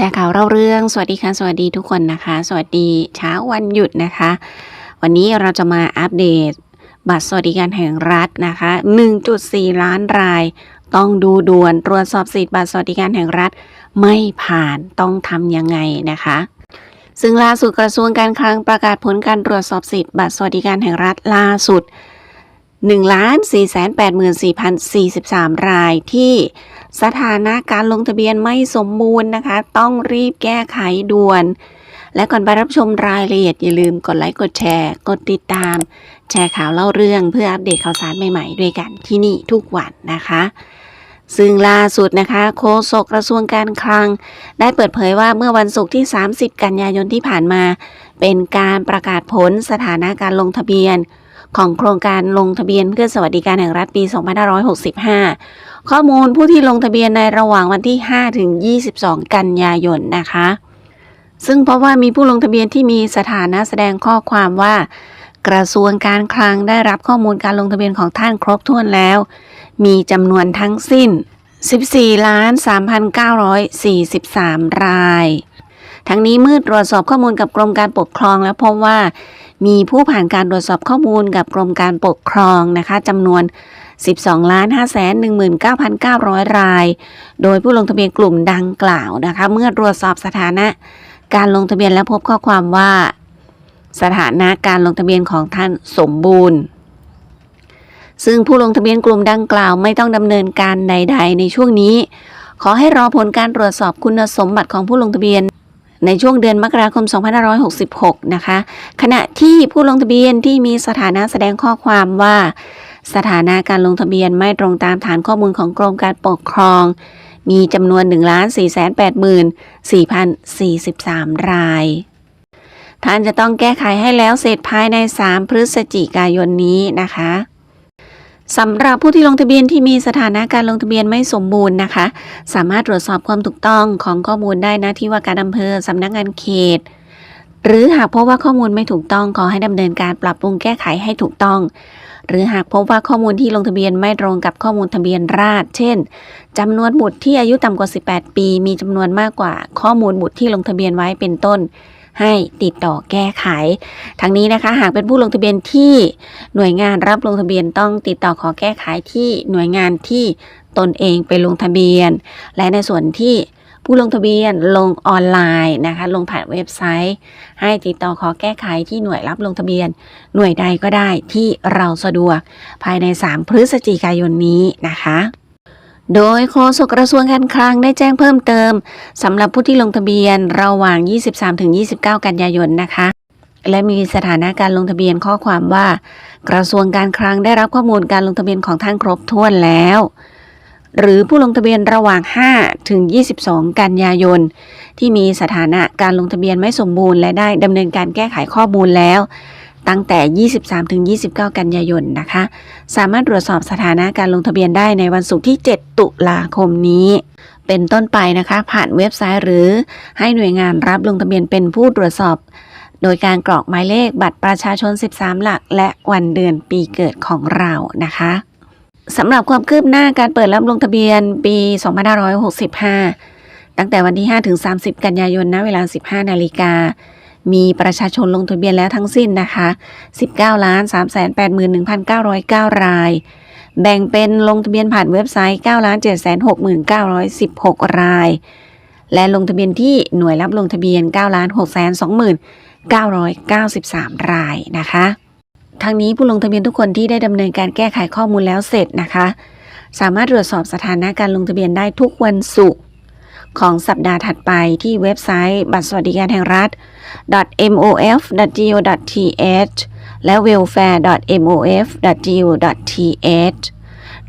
ชร์ข่าวเล่าเรื่อง สวัสดีค่ะ สวัสดีทุกคนนะคะ สวัสดีเช้าวันหยุดนะคะ วันนี้เราจะมาอัปเดต บัตรสวัสดิการแห่งรัฐนะคะ 1.4 ล้านราย ต้องดูด่วนตรวจสอบสิทธิบัตรสวัสดิการแห่งรัฐ ไม่ผ่านต้องทำยังไงนะคะ ซึ่งล่าสุดกระทรวงการคลังประกาศผลการตรวจสอบสิทธิบัตรสวัสดิการแห่งรัฐล่าสุด 1 4 8 4 4 3 รายที่สถานะการลงทะเบียนไม่สมบูรณ์นะคะ ต้องรีบแก้ไขด่วน และก่อนไปรับชมรายละเอียดอย่าลืมกดไลค์กดแชร์ กดติดตาม แชร์ข่าวเล่าเรื่องเพื่ออัปเดตข่าวสารใหม่ๆ ด้วยกันที่นี่ทุกวันนะคะ ซึ่งล่าสุดนะคะโฆษกกระทรวงการคลัง ได้เปิดเผยว่าเมื่อวันศุกร์ที่ 30 กันยายนที่ผ่านมา เป็นการประกาศผลสถานะการลงทะเบียน ของโครงการลงทะเบียนเพื่อสวัสดิการแห่งรัฐปี 2565 ข้อมูลผู้ที่ลงทะเบียนในระหว่างวันที่ 5 ถึง 22 กันยายนนะคะ ซึ่งเพราะว่ามีผู้ลงทะเบียนที่มีสถานะแสดงข้อความว่า กระทรวงการคลังได้รับข้อมูลการลงทะเบียนของท่านครบถ้วนแล้ว มีจำนวนทั้งสิ้น 14 ล้าน 3,943 ราย ทั้งนี้เมื่อตรวจสอบข้อมูลกับกรมการปกครองแล้วพบว่า มีผู้ผ่านการตรวจสอบข้อมูลกับกรมการปกครองนะคะจำนวน 12 ล้าน 5 1 9 9 0 0 ราย โดยผู้ลงทะเบียนกลุ่มดังกล่าวนะคะ เมื่อตรวจสอบสถานะการลงทะเบียนแล้วพบข้อความว่า สถานะการลงทะเบียนของท่านสมบูรณ์ ซึ่งผู้ลงทะเบียนกลุ่มดังกล่าวไม่ต้องดำเนินการใด ๆ ในช่วงนี้ ขอให้รอผลการตรวจสอบคุณสมบัติของผู้ลงทะเบียน ในช่วงเดือนมกราคม 2566 นะคะ ขณะที่ผู้ลงทะเบียนที่มีสถานะแสดงข้อความว่า สถานะการลงทะเบียนไม่ตรงตามฐานข้อมูลของกรมการปกครอง มีจำนวน 1 4 8 4 4 3 ราย ท่านจะต้องแก้ไขให้แล้วเสร็จภายใน 3 พฤศจิกายนนี้นะคะ สำหรับผู้ที่ลงทะเบียนที่มีสถานะการลงทะเบียนไม่สมบูรณ์นะคะ สามารถตรวจสอบความถูกต้องของข้อมูลได้นะที่ว่าการอำเภอสำนักงานเขต หรือหากพบว่าข้อมูลไม่ถูกต้องขอให้ดำเนินการปรับปรุงแก้ไขให้ถูกต้อง หรือหากพบว่าข้อมูลที่ลงทะเบียนไม่ตรงกับข้อมูลทะเบียนราษฎรเช่นจำนวนบุตรที่อายุต่ำกว่า 18 ปี มีจำนวนมากกว่าข้อมูลบุตรที่ลงทะเบียนไว้เป็นต้น ให้ติดต่อแก้ไข ทั้งนี้นะคะหากเป็นผู้ลงทะเบียนที่หน่วยงานรับลงทะเบียนต้องติดต่อขอแก้ไขที่หน่วยงานที่ตนเองไปลงทะเบียน และในส่วนที่ผู้ลงทะเบียนลงออนไลน์นะคะลงผ่านเว็บไซต์ ให้ติดต่อขอแก้ไขที่หน่วยรับลงทะเบียน หน่วยใดก็ได้ที่เราสะดวกภายใน 3 พฤศจิกายนนี้นะคะ โดยโฆษกกระทรวงการคลังได้แจ้งเพิ่มเติมสำหรับผู้ที่ลงทะเบียนระหว่าง 23-29 กันยายนนะคะ และมีสถานะการลงทะเบียนข้อความว่า กระทรวงการคลังได้รับข้อมูลการลงทะเบียนของท่านครบถ้วนแล้ว หรือผู้ลงทะเบียนระหว่าง 5 ถึง 22 กันยายน ที่มีสถานะการลงทะเบียนไม่สมบูรณ์และได้ดำเนินการแก้ไขข้อมูลแล้ว ตั้งแต่ 23-29 กันยายนนะคะ สามารถตรวจสอบสถานะการลงทะเบียนได้ในวันศุกร์ที่ 7 ตุลาคมนี้ เป็นต้นไปนะคะ ผ่านเว็บไซต์หรือให้หน่วยงานรับลงทะเบียนเป็นผู้ตรวจสอบ โดยการกรอกหมายเลขบัตรประชาชน 13 หลัก และวันเดือนปีเกิดของเรานะคะสำหรับความคืบหน้าการเปิดรับลงทะเบียนปี 2565 ตั้งแต่วันที่ 5 ถึง 30 กันยายนณเวลา 15 นาฬิกา มีประชาชนลงทะเบียนแล้วทั้งสิ้นนะคะ 19ล้าน381,909 ราย แบ่งเป็นลงทะเบียนผ่านเว็บไซต์9 769,916 ราย และลงทะเบียนที่หน่วยรับลงทะเบียน9 629,993 รายนะคะทั้งนี้ผู้ลงทะเบียนทุกคนที่ได้ดำเนินการแก้ไขข้อมูลแล้วเสร็จนะคะ สามารถตรวจสอบสถานะการลงทะเบียนได้ทุกวันศุกร์ ของสัปดาห์ถัดไปที่เว็บไซต์บัตรสวัสดิการแห่งรัฐ mof.go.th และ welfare.mof.go.th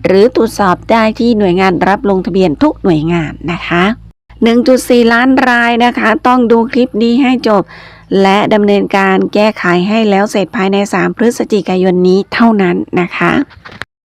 หรือตรวจสอบได้ที่หน่วยงานรับลงทะเบียนทุกหน่วยงานนะคะ 1.4 ล้านรายนะคะ ต้องดูคลิปนี้ให้จบ และดำเนินการแก้ไขให้แล้วเสร็จภายใน 3 พฤศจิกายนนี้เท่านั้นนะคะ